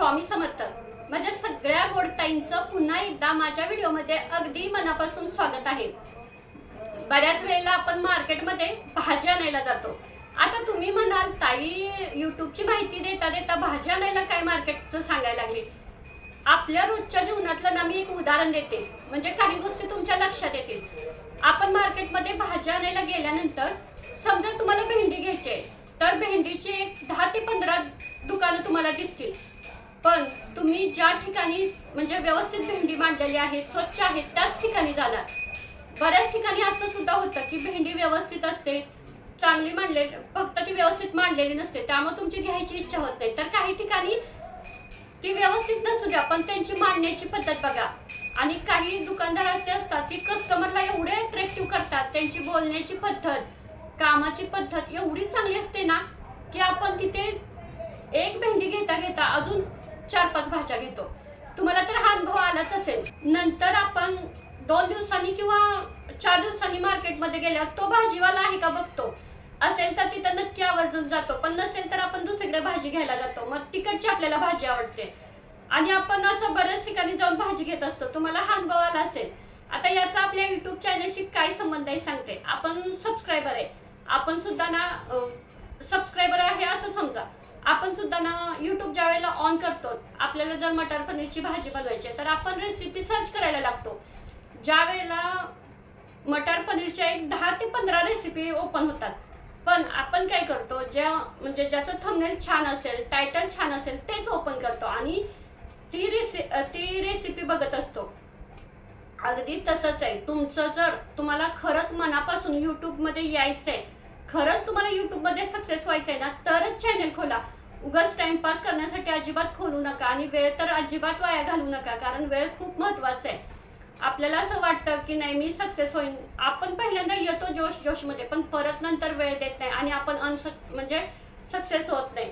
स्वामी समर्थ. माझ्या सगळ्या गोडताईंचं पुन्हा एकदा माझ्या व्हिडिओमध्ये अगदी मनापासून स्वागत आहे. बऱ्याच वेळेला आपण मार्केटमध्ये भाजी आणायला जातो. आता तुम्ही म्हणाल ताई युट्यूबची माहिती देता देता भाजी आणायला काय मार्केटचं सांगायला लागली? आपल्या रोजच्या जीवनातलं ना मी एक उदाहरण देते. म्हणजे काही गोष्टी तुमच्या लक्षात येतील. आपण मार्केटमध्ये भाज्या आणायला गेल्यानंतर समजा तुम्हाला भेंडी घ्यायची आहे तर भेंडीची एक दहा ते पंधरा दुकानं तुम्हाला दिसतील. पण तुम्ही ज्या ठिकाणी म्हणजे व्यवस्थित भेंडी मांडलेली आहे स्वच्छ आहे त्याच ठिकाणी जाणार. बऱ्याच ठिकाणी असं सुद्धा होतं की भेंडी व्यवस्थित असते चांगली मांडले फक्त ती व्यवस्थित मांडलेली नसते त्यामुळे तुमची घ्यायची इच्छा होत नाही. तर काही ठिकाणी ती व्यवस्थित नसू द्या पण त्यांची मांडण्याची पद्धत बघा. आणि काही दुकानदार असे असतात की कस्टमरला एवढे अट्रॅक्टिव्ह करतात त्यांची बोलण्याची पद्धत कामाची पद्धत एवढी चांगली असते ना की आपण तिथे एक भेंडी घेता घेता अजून चार पाच भाज्या घेतो. तुम्हाला तर हा अनुभव आलाच असेल. नंतर आपण दोन दिवसांनी किंवा चार दिवसांनी मार्केटमध्ये गेल्यावर तो भाजीवाला आहे का बघतो. असेल तर तिथं नक्की आवर्जून जातो. पण नसेल तर आपण दुसरीकडे भाजी घ्यायला जातो. मग तिकडची आपल्याला भाजी आवडते. आणि आपण असं बऱ्याच ठिकाणी जाऊन भाजी घेत असतो. तुम्हाला हा अनुभव आला असेल. आता याचा आपल्या युट्यूब चॅनलशी काय संबंध आहे सांगते. आपण सबस्क्रायबर आहे. आपण सुद्धा ना सबस्क्रायबर आहे असं समजा. आपण सुद्धा ना युट्यूब ज्या वेळेला ऑन करतो आपल्याला जर मटर पनीरची भाजी बनवायची आहे तर आपण रेसिपी सर्च करायला लागतो. ज्या वेळेला मटर पनीरच्या एक दहा ते पंधरा रेसिपी ओपन होतात पण आपण काय करतो ज्या म्हणजे ज्याचं थंबनेल छान असेल टायटल छान असेल तेच ओपन करतो आणि ती रेसि ती रेसिपी बघत असतो. अगदी तसंच आहे. तुमचं जर तुम्हाला खरंच मनापासून यूट्यूबमध्ये यायचं आहे खरंच तुम्हाला यूट्यूबमध्ये सक्सेस व्हायचं आहे ना तरच चॅनल खोला. उगाच टाइमपास करण्यासाठी अजिबात खोलू नका आणि वेळ तर अजिबात वाया घालू नका कारण वेळ खूप महत्त्वाचा आहे. आपल्याला असं वाटतं की नाही मी सक्सेस होईन. आपण पहिल्यांदा येतो जोश जोशमध्ये पण परत नंतर वेळ देत नाही आणि आपण अनसक म्हणजे सक्सेस होत नाही.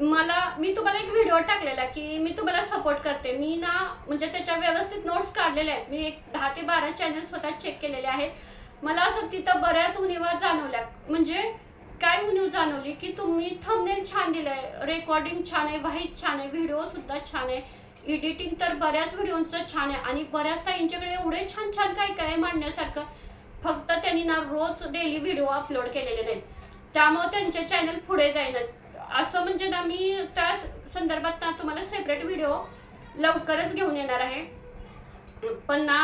मला मी तुम्हाला एक व्हिडिओ टाकलेला की मी तुम्हाला सपोर्ट करते. मी ना म्हणजे त्याच्या व्यवस्थित नोट्स काढलेले आहेत. मी एक दहा ते बारा चॅनल स्वतः चेक केलेले आहेत. मला असं तिथं बऱ्याच उणीवा जाणवल्या. म्हणजे काय उणीव जाणवली की तुम्ही थंबनेल छान दिलंय रेकॉर्डिंग छान आहे व्हाईस छान आहे व्हिडिओ सुद्धा छान आहे. एडिटिंग तर बऱ्याच व्हिडिओचं छान आहे आणि बऱ्याच ताईंच्याकडे एवढे छान छान काय काय आहे मांडण्यासारखं. फक्त त्यांनी ना रोज डेली व्हिडिओ अपलोड केलेले नाहीत. त्यामुळे त्यांचे चॅनल पुढे जाईनात. असं म्हणजे ना मी त्या संदर्भात ना तुम्हाला सेपरेट व्हिडिओ लवकरच घेऊन येणार आहे. पण ना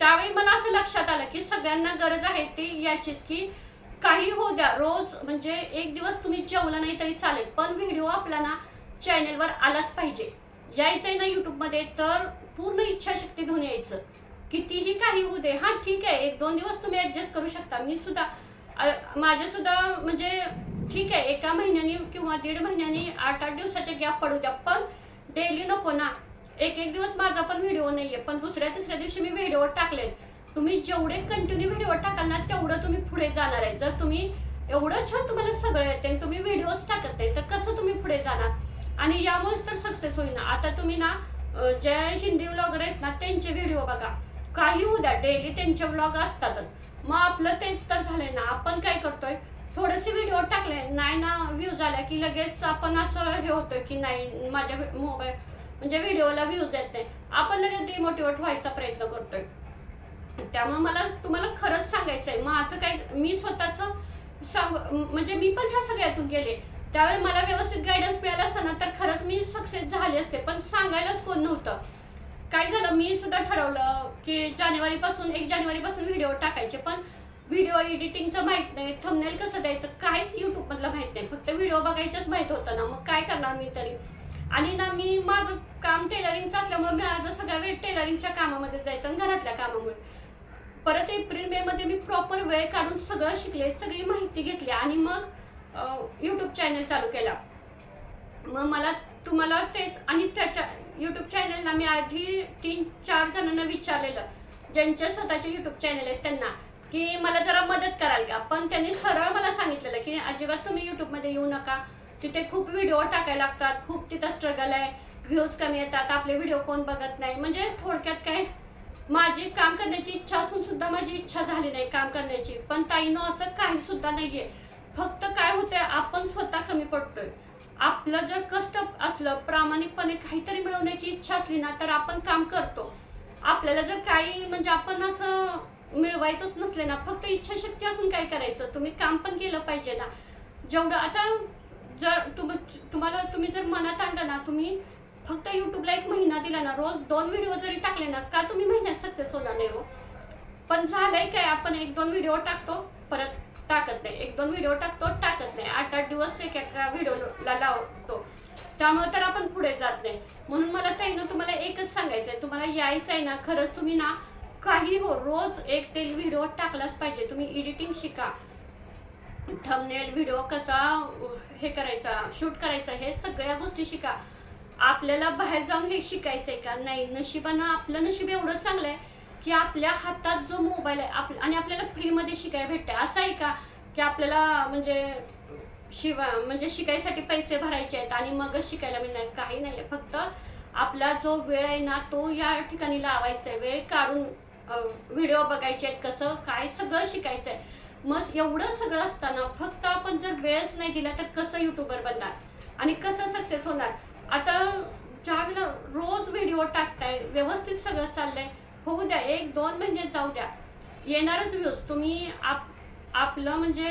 त्यावेळी मला असं लक्षात आलं की सगळ्यांना गरज आहे ती याचीच की काही हो द्या रोज म्हणजे एक दिवस तुम्ही जेवला नाही तरी चालेल पण व्हिडिओ आपला ना चॅनेलवर आलाच पाहिजे. यायचंय ना यूट्यूबमध्ये तर पूर्ण इच्छाशक्ती घेऊन यायचं. कितीही काही होऊ दे हा ठीक आहे एक दोन दिवस तुम्ही ऍडजस्ट करू शकता. मी सुद्धा माझ्यासुद्धा माझे सुद्धा म्हणजे ठीक आहे एका महिन्यानी किंवा दीड महिन्यानी आठ आठ दिवसाचे गॅप पडू द्या पण डेली नको ना. एक एक दिवस माझा पण व्हिडिओ नाहीये पण दुसऱ्या तिसऱ्या दिवशी मी व्हिडिओ टाकलेत. तुम्ही जेवढे कंटिन्यू व्हिडिओ टाकाल ना तेवढं तुम्ही पुढे जाणार आहे. जर तुम्ही एवढं छान तुम्हाला सगळं येते आणि तुम्ही व्हिडिओज टाकत नाही तर कसं तुम्ही पुढे जाणार? आणि यामुळेच तर सक्सेस होईल ना आता तुम्ही ना जे हिंदी व्लॉगर आहेत ना त्यांचे व्हिडिओ बघा. काही उद्या डेली त्यांचे व्लॉग असतातच. मग आपलं तेच तर झालंय ना. आपण काय करतोय? थोडेसे व्हिडिओ टाकले. नाही ना व्ह्यूज आल्या की लगेच आपण असं हे होतोय की नाही माझ्या मोबाईल म्हणजे व्हिडिओला व्ह्यूज येत नाही. आपण लगेच डिमोटिवेट व्हायचा प्रयत्न करतोय. त्यामुळे मला तुम्हाला खरंच सांगायचं आहे माझं काय मी स्वतःच सांग म्हणजे मी पण ह्या सगळ्यातून गेले. त्यावेळी मला व्यवस्थित गायडन्स मिळाला असताना तर खरंच मी सक्सेस झाले असते पण सांगायलाच कोण नव्हतं. काय झालं मी सुद्धा ठरवलं की जानेवारीपासून एक जानेवारीपासून व्हिडिओ टाकायचे पण व्हिडिओ एडिटिंगचं माहीत नाही थंबनेल कसं द्यायचं काहीच यूट्यूबमधलं मधलं माहीत नाही. फक्त व्हिडिओ बघायचंच माहीत होतं ना मग काय करणार मी तरी? आणि ना मी माझं काम टेलरिंगचं असल्यामुळे माझं सगळ्या वेळ टेलरिंगच्या कामामध्ये जायचं आणि घरातल्या कामामुळे. परत एप्रिल मे मध्ये मी प्रॉपर वेळ काढून सगळं शिकले सगळी माहिती घेतली आणि मग यूट्यूब चॅनल चालू केला. मग मला तुम्हाला तेच आणि त्याच्या यूट्यूब चॅनलला मी आधी तीन चार जणांना विचारलेलं ज्यांचे स्वतःचे यूट्यूब चॅनल आहेत त्यांना की मला जरा मदत कराल का? पण त्यांनी सरळ मला सांगितलेलं की अजिबात तुम्ही यूट्यूबमध्ये येऊ नका. तिथे खूप व्हिडिओ टाकायला लागतात खूप तिथं स्ट्रगल आहे. व्ह्यूज कमी येतात आपले व्हिडिओ कोण बघत नाही. म्हणजे थोडक्यात काय माझी काम करण्याची इच्छा असून सुद्धा माझी इच्छा झाली नाही काम करण्याची. पण ताईनो असं काही सुद्धा नाहीये. फक्त काय होतंय आपण स्वतः कमी पडतोय. आपलं जर कष्ट असलं प्रामाणिकपणे काहीतरी मिळवण्याची इच्छा असली ना तर आपण काम करतो. आपल्याला जर काही म्हणजे आपण असं मिळवायचंच नसले ना फक्त इच्छाशक्ती असून काय करायचं? तुम्ही काम पण केलं पाहिजे ना. जेवढं आता जर तुम तुम्हाला तुम्ही जर मनात आणलं ना तुम्ही फक्त यूट्यूबला एक महिना दिला ना रोज दोन व्हिडिओ जरी टाकले ना का तुम्ही महिन्यात सक्सेस होणार नाही हो? पण झालंय काय आपण एक दोन व्हिडिओ टाकतो परत टाकत नाही. एक दोन व्हिडिओ टाकतो टाकत नाही. आठ आठ दिवस एक एका व्हिडिओला लावतो. त्यामुळे तर आपण पुढे जात नाही. म्हणून मला ताई ना तुम्हाला एकच सांगायचं आहे तुम्हाला यायचं आहे ना खरंच तुम्ही ना काही हो रोज एक ते व्हिडिओ टाकलाच पाहिजे. तुम्ही एडिटिंग शिका. थंबनेल व्हिडिओ कसा हे करायचा शूट करायचा हे सगळ्या गोष्टी शिका. आपल्याला बाहेर जाऊन हे शिकायचं आहे का? नाही नशिबानं आपलं नशीब एवढं चांगलं आहे की आपल्या हातात जो मोबाईल आहे आप आणि आपल्याला फ्रीमध्ये शिकायला भेटतं असं आहे का? की आपल्याला म्हणजे शिवा म्हणजे शिकायसाठी पैसे भरायचे आहेत आणि मगच शिकायला मिळणार? काही नाही आहे फक्त आपला जो वेळ आहे ना तो या ठिकाणी लावायचा आहे वेळ काढून व्हिडिओ बघायचे आहेत कसं काय सगळं शिकायचं आहे मग एवढं सगळं असताना फक्त आपण जर वेळच नाही दिला तर कसं युट्यूबर बनणार? आणि कसं सक्सेस होणार? आता ज्यावेळेला रोज व्हिडिओ टाकताय व्यवस्थित सगळं चाललंय होऊ द्या एक दोन महिने जाऊ द्या. येणारच व्ह्यूज तुम्ही आप आपलं म्हणजे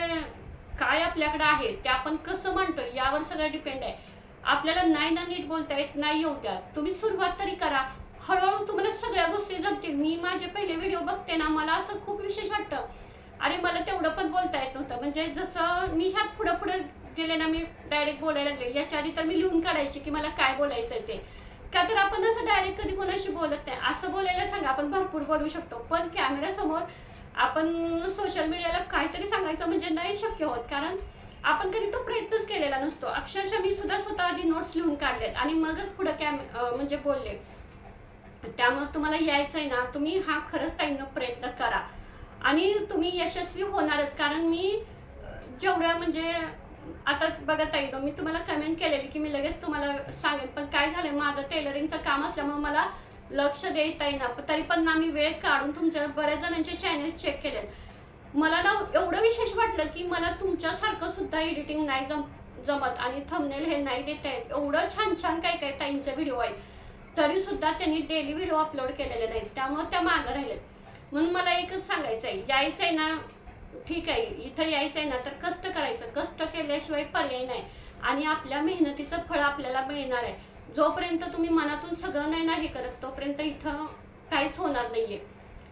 काय आपल्याकडे आहे ते आपण कसं म्हणतो यावर सगळं डिपेंड आहे. आपल्याला नाही ना नीट बोलता येत नाही येऊ द्या. तुम्ही सुरुवात तरी करा. हळूहळू तुम्हाला सगळ्या गोष्टी जमतील. मी माझे पहिले व्हिडिओ बघते ना मला असं खूप विशेष वाटतं. अरे मला तेवढं पण बोलता येत नव्हतं. म्हणजे जसं मी ह्यात पुढं पुढं गेले ना मी डायरेक्ट बोलायला लागले. याच्या आधी तर मी लिहून काढायचे की मला काय बोलायचंय ते. का तर आपण असं डायरेक्ट कधी कोणाशी बोलत नाही. असं बोलायला सांगा आपण भरपूर बोलू शकतो. पण कॅमेऱ्यासमोर आपण सोशल मीडियाला काहीतरी सांगायचं म्हणजे नाही शक्य होत. कारण आपण कधी तो प्रयत्नच केलेला नसतो. अक्षरशः मी सुद्धा स्वतः आधी नोट्स लिहून काढलेत आणि मगच पुढं कॅम म्हणजे बोलले. त्यामुळे तुम्हाला यायचं आहे ना तुम्ही हा खरंच ताईनं प्रयत्न करा. आणि तुम्ही यशस्वी होणारच. कारण मी जेवढ्या म्हणजे आता बघत आहे मी तुम्हाला कमेंट केलेली की मी लगेच तुम्हाला सांगेन पण काय झालं माझं टेलरिंगचं काम असल्यामुळे मला लक्ष देता येईना तरी पण ना मी वेळ काढून तुमच्या बऱ्याच जणांचे चॅनल चेक केले मला ना एवढं विशेष वाटलं की मला तुमच्यासारखं सुद्धा एडिटिंग नाही जम जमत आणि थंबनेल हे नाही देता येत. एवढं छान छान काय काय ताईंचे व्हिडिओ आहेत. तरी सुद्धा त्यांनी डेली व्हिडिओ अपलोड केलेले नाहीत. त्यामुळे त्या मागं राहिले म्हणून मला एकच सांगायचं आहे यायचं आहे ना ठीक आहे इथं यायचं आहे ना तर कष्ट करायचं. कष्ट केल्याशिवाय पर्याय नाही. आणि आपल्या मेहनतीचं फळ आपल्याला मिळणार आहे. जोपर्यंत तुम्ही मनातून सगळं नाही ना हे करत तोपर्यंत इथं काहीच होणार नाही आहे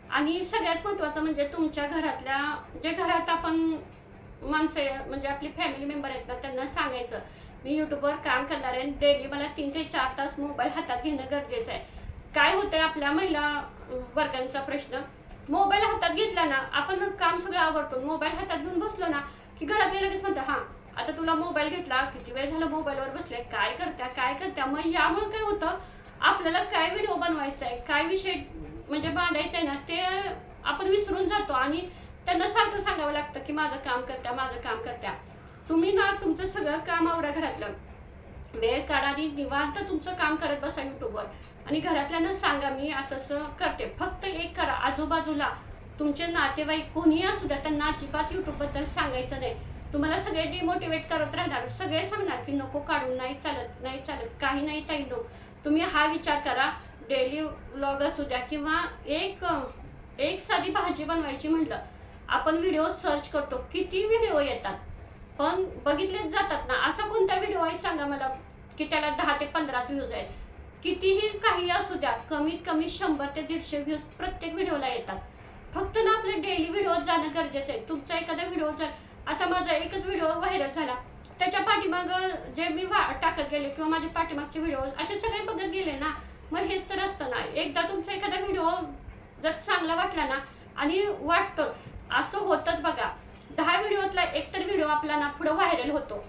आणि सगळ्यात महत्त्वाचं म्हणजे तुमच्या घरातल्या जे घरात आपण माणसं म्हणजे आपली फॅमिली मेंबर आहेत ना त्यांना सांगायचं. मी यूट्यूबवर काम करणार आहे डेली मला तीन ते चार तास मोबाईल हातात घेणं गरजेचं आहे. काय होतंय आपल्या महिला वर्गांचा प्रश्न? मोबाईल हातात घेतला ना आपण काम सगळं आवडतो मोबाईल हातात घेऊन बसलो ना की घरातले लगेच म्हणतात हा आता तुला मोबाईल घेतला किती वेळ झाला मोबाईलवर बसले काय करत्या काय करत्या? मग यामुळे काय होतं आपल्याला काय व्हिडिओ बनवायचा आहे काय विषय म्हणजे मांडायचा आहे ना ते आपण विसरून जातो आणि त्यांना सारखं सांगावं लागतं की माझं काम करत्या माझं काम करत्या. तुम्ही ना तुमचं सगळं काम आवरा घरातलं. वेळ काढा आणि निवांत तुमचं काम करत बसा युट्यूबवर. आणि घरातल्यांना सांगा मी असं असं करते. फक्त एक करा आजूबाजूला तुमचे नातेवाईक कोणीही असू द्या त्यांना अजिबात युट्यूबबद्दल सांगायचं नाही. तुम्हाला सगळे डिमोटिवेट करत राहणार सगळे सांगणार की नको काढून नाही चालत नाही चालत काही नाही ताई नो तुम्ही हा विचार करा डेली व्लॉग असू द्या किंवा एक एक साधी भाजी बनवायची म्हटलं आपण व्हिडिओ सर्च करतो किती व्हिडिओ येतात. पण बघितलेच जातात ना. असा कोणता व्हिडिओ आहे सांगा मला. की त्याला दहा ते पंधराच व्ह्यूज आहेत. कितीही काही असू द्या कमीत कमी शंभर ते दीडशे व्ह्यूज प्रत्येक व्हिडिओला येतात. फक्त ना आपलं डेली व्हिडिओ जाणं गरजेचं आहे. तुमचा एखादा व्हिडिओ जर आता माझा एकच व्हिडिओ व्हायरल झाला. त्याच्या पाठीमाग जे मी वा टाकत गेले किंवा माझे पाठीमागचे व्हिडिओ असे सगळे बघत गेले ना मग हेच तर असतं ना. एकदा तुमचा एखादा व्हिडिओ जर चांगला वाटला ना आणि वाटतोच असं होतंच बघा. दहा व्हिडिओतला एक तर व्हिडिओ आपला ना पुढं व्हायरल होतो.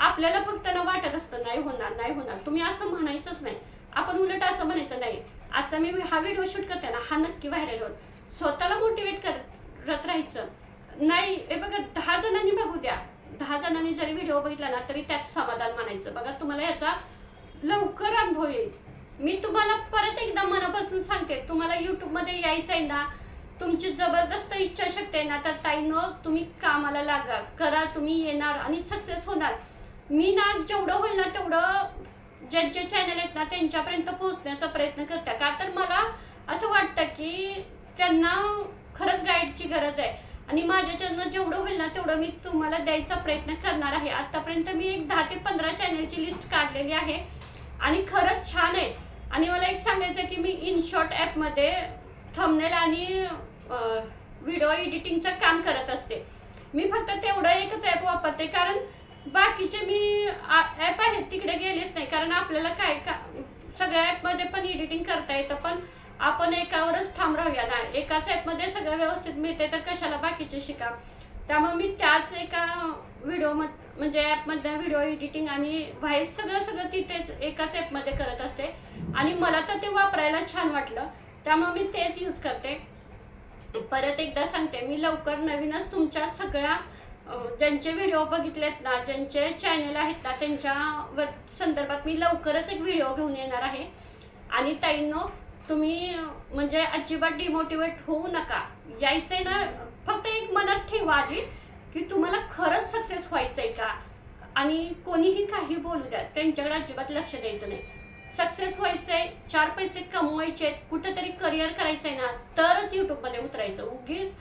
आपल्याला फक्त ना वाटत असतं नाही होणार नाही होणार. तुम्ही असं म्हणायचंच नाही. आपण उलट असं म्हणायचं नाही आजचा मी हा व्हिडिओ शूट करते ना हा नक्की व्हायरल होत स्वतःला मोटिवेट करत राहायचं. नाही हे बघा दहा जणांनी बघू द्या. दहा जणांनी जरी व्हिडिओ बघितला ना तरी त्यात समाधान मानायचं बघा तुम्हाला याचा लवकर अनुभव येईल. मी तुम्हाला परत एकदा मनापासून सांगते तुम्हाला युट्यूबमध्ये यायचं आहे ना तुमची जबरदस्त इच्छाशक्ती आहे ना तर ताईनं तुम्ही कामाला लागा. करा तुम्ही येणार आणि सक्सेस होणार. मी ना जेवढं होईल ना तेवढं ज्यांचे चॅनल आहेत ना त्यांच्यापर्यंत पोहोचण्याचा प्रयत्न करते. का तर मला असं वाटतं की त्यांना खरंच गाईडची गरज आहे. आणि माझ्याच्यानं जेवढं होईल ना तेवढं मी तुम्हाला द्यायचा प्रयत्न करणार आहे. आतापर्यंत मी एक दहा ते पंधरा चॅनलची लिस्ट काढलेली आहे. आणि खरंच छान आहे. आणि मला एक सांगायचं की मी इनशॉट ॲपमध्ये थंबनेल आणि व्हिडिओ एडिटिंगचं काम करत असते. मी फक्त तेवढं एकच ॲप वापरते. कारण बाकीचे मी ॲप आहेत तिकडे गेलेच नाही. कारण आपल्याला काय का सगळ्या ॲपमध्ये पण एडिटिंग करता येतं पण आपण एकावरच ठाम राहूया ना. एकाच ॲपमध्ये सगळं व्यवस्थित मिळते तर कशाला बाकीचे शिका त्यामुळे मी त्याच एका व्हिडिओ म्हणजे ॲपमधल्या व्हिडिओ एडिटिंग आणि व्हाईस सगळं सगळं तिथेच एकाच ॲपमध्ये करत असते. आणि मला तर ते वापरायला छान वाटलं. त्यामुळे मी तेच यूज करते. परत एकदा सांगते मी लवकर नवीनच तुमच्या सगळ्या ज्यांचे व्हिडिओ बघितलेत ना ज्यांचे चॅनल आहेत ना त्यांच्यावर संदर्भात मी लवकरच एक व्हिडिओ घेऊन येणार आहे. आणि ताईंनो तुम्ही म्हणजे अजिबात डिमोटिवेट होऊ नका. यायचंय ना फक्त एक मनात ठेवा आधी की तुम्हाला खरंच सक्सेस व्हायचं आहे का? आणि कोणीही काही बोलू द्या त्यांच्याकडे अजिबात लक्ष द्यायचं नाही. सक्सेस व्हायचं आहे चार पैसे कमवायचे आहेत कुठंतरी करिअर आहे ना तरच यूट्यूबमध्ये उतरायचं. उगीच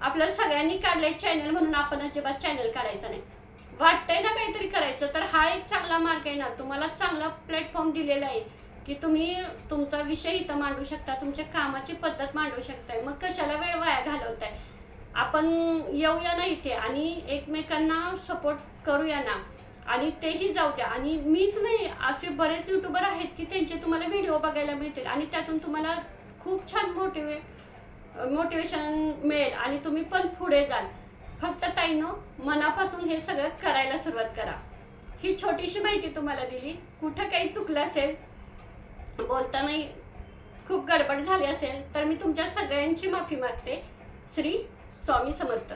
आपल्या सगळ्यांनी काढलंय चॅनल म्हणून आपण अजिबात चॅनल काढायचा नाही. वाटतंय ना काहीतरी करायचं तर हा एक चांगला मार्ग आहे ना. तुम्हाला चांगला प्लॅटफॉर्म दिलेला आहे की तुम्ही तुमचा विषय इथं मांडू शकता तुमच्या कामाची पद्धत मांडू शकताय मग कशाला वेळ वाया घालवताय? आपण येऊया ना इथे आणि एकमेकांना सपोर्ट करूया ना. आणि तेही जाऊ द्या. आणि मीच नाही असे बरेच युट्यूबर आहेत की त्यांचे तुम्हाला व्हिडिओ बघायला मिळतील आणि त्यातून तुम्हाला खूप छान मोटिवेट मोटिवेशन मिळेल आणि तुम्ही पण पुढे जाल. फक्त ताईनं मनापासून हे सगळं करायला सुरुवात करा. ही छोटीशी माहिती तुम्हाला दिली. कुठं काही चुकलं असेल बोलतानाही खूप गडबड झाली असेल तर मी तुमच्या सगळ्यांची माफी मागते. श्री स्वामी समर्थ.